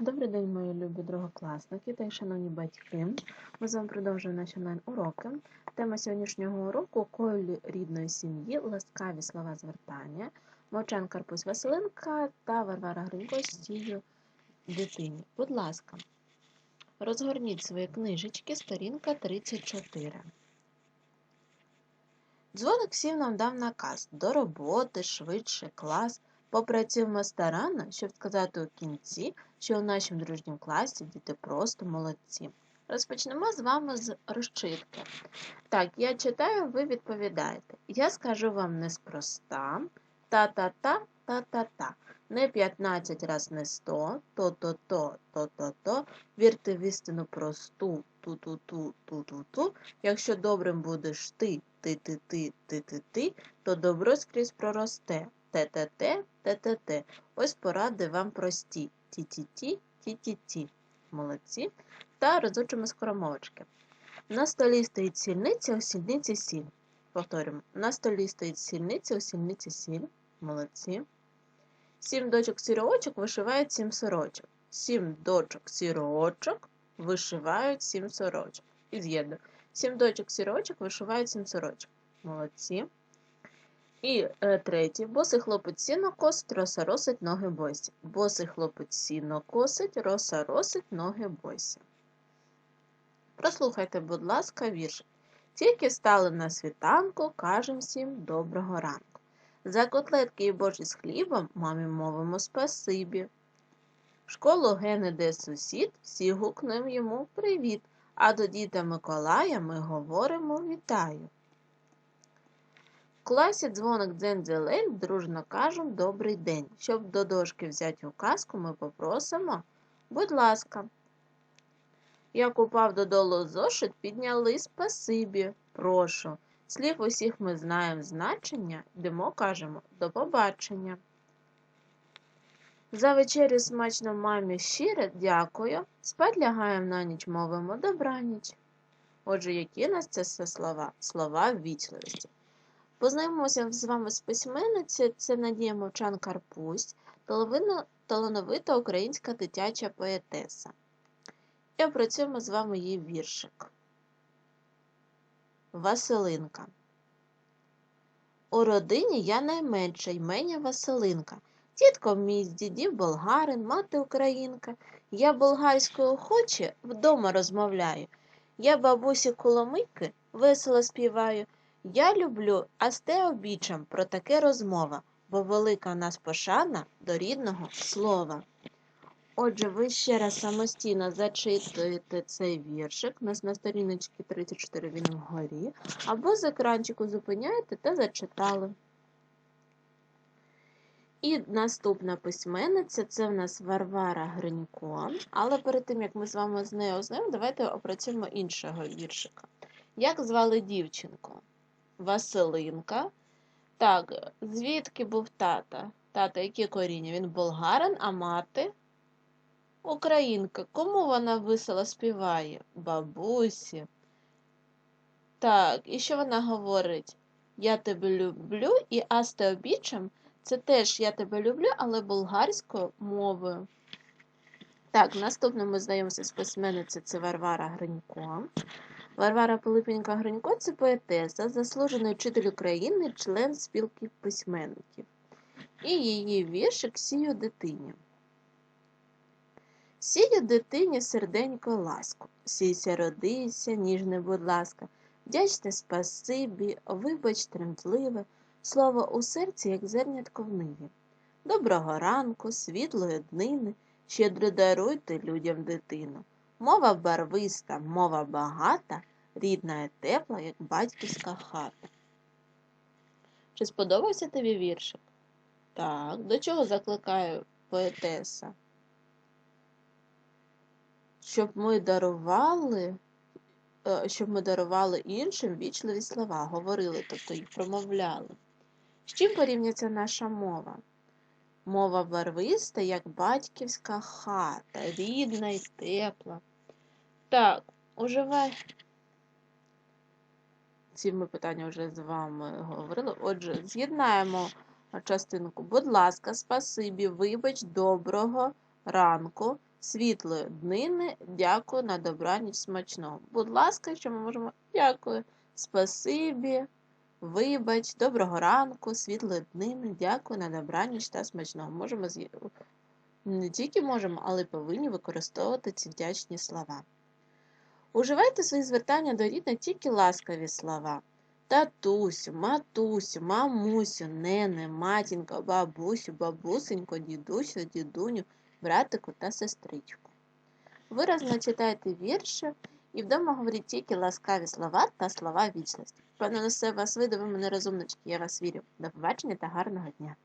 Добрий день, мої любі другокласники та й шановні батьки. Ми з вами продовжуємо наші онлайн-уроки. Тема сьогоднішнього уроку колі рідної сім'ї, ласкаві слова звертання, Мовчан Карпусь Василинка та Варвара Гринько стію дитині. Будь ласка, розгорніть свої книжечки, сторінка 34. Дзвоник сів нам дав наказ до роботи, швидше, клас. Попрацюємо старанно, щоб сказати у кінці, що у нашому дружньому класі діти просто молодці. Розпочнемо з вами з розчитки. Так, я читаю, ви відповідаєте. Я скажу вам неспроста, та-та-та, та-та-та. Не 15 раз не 100, то-то-то, то-то-то. Вірте в істину просту, ту-ту-ту, ту-ту-ту. Якщо добрим будеш ти, ти-ти-ти, ти-ти-ти, то добро скрізь проросте. Те-те-те, те-те-те. Ось поради вам прості. Ті-ті-ті, ті-ті-ті. Молодці. Та розучимо скоромовочки. На столі стоїть сільниця, у сільниці сіль. Повторюємо. На столі стоїть сільниця, у сільниці сіль. Молодці. Сім дочок сірочок вишивають сім сорочок. Сім дочок сірочок вишивають сім сорочок. І з'єднуємо. Сім дочок сірочок вишивають сім сорочок. Молодці. І е, третє. Босий хлопець сіно косить, роса росить, ноги босі. Босий хлопець сіно косить, роса росить, ноги босі. Прослухайте, будь ласка, вірш. Тільки стали на світанку, кажем всім доброго ранку. За котлетки і божі з хлібом мамі мовимо спасибі. В школу ген іде сусід, всі гукнем йому привіт, а до діда Миколая ми говоримо вітаю. Класі дзвоник дзензелель, дружно кажем добрий день. Щоб до дошки взяти указку, ми попросимо, будь ласка. Як упав додолу зошит, підняли спасибі, прошу. Слів усіх ми знаємо значення, йдемо кажемо до побачення. За вечерю смачно мамі щире дякую. Спать лягаємо на ніч, мовимо добраніч. Отже, які нас це все слова? Слова ввічливості. Познайомимося з вами з письменницею. Це Надія Мовчан Карпусь, талановита українська дитяча поетеса. І опрацюємо з вами її віршик. Василинка. У родині я найменша ймення Василинка. Тітко мій з дідів болгарин, мати українка. Я болгарською охоче вдома розмовляю. Я бабусі коломийки весело співаю. Я люблю, а сте обічам про таке розмова, бо велика в нас пошана до рідного слова. Отже, ви ще раз самостійно зачитуєте цей віршик, у нас на сторіночці 34 він вгорі, або з екранчику зупиняєте та зачитали. І наступна письменниця це в нас Варвара Гринько. Але перед тим, як ми з вами з нею ознайомимо, давайте опрацюємо іншого віршика. Як звали дівчинку? Василинка. Так, звідки був тата? Тата, які коріння? Він болгарин, а мати? Українка. Кому вона весело співає? Бабусі. Так, і що вона говорить? Я тебе люблю і асте обічам це теж я тебе люблю, але болгарською мовою. Так, наступне ми знайомимося з письменницею це Варвара Гринько. Варвара Пилипенька Гринько це поетеса, заслужений вчитель України, член спілки письменників. І її віршик сію дитині. Сію дитині серденько ласку, сійся, родися, ніжне, будь ласка, вдячне спасибі, вибач тремтливе, слово у серці, як зернятко в ниві. Доброго ранку, світлої днини, щедро даруйте людям дитину. Мова барвиста, мова багата, рідна і тепла, як батьківська хата. Чи сподобався тобі віршик? Так, до чого закликає поетеса? Щоб ми дарували, щоб ми дарували іншим вічливі слова, говорили, тобто їх промовляли. З чим порівняться наша мова? Мова барвиста, як батьківська хата, рідна і тепла. Так, уживай. Ці ми питання вже з вами говорили. Отже, з'єднаємо частинку. Будь ласка, спасибі, вибач, доброго ранку, світлої днини, дякую на добраніч смачного. Будь ласка, що ми можемо дякую, спасибі, вибач, доброго ранку, світлої днини, дякую на добраніч та смачного. Можемо з... не тільки можемо, але й повинні використовувати ці вдячні слова. Уживайте свої звертання до рідних тільки ласкаві слова. Татусю, матусю, мамусю, нене, матінко, бабусю, бабусенько, дідусю, дідуню, братику та сестричку. Виразно читайте вірші і вдома говоріть тільки ласкаві слова та слова вічності. Пане на вас видовими ви я вас вірю. До побачення та гарного дня!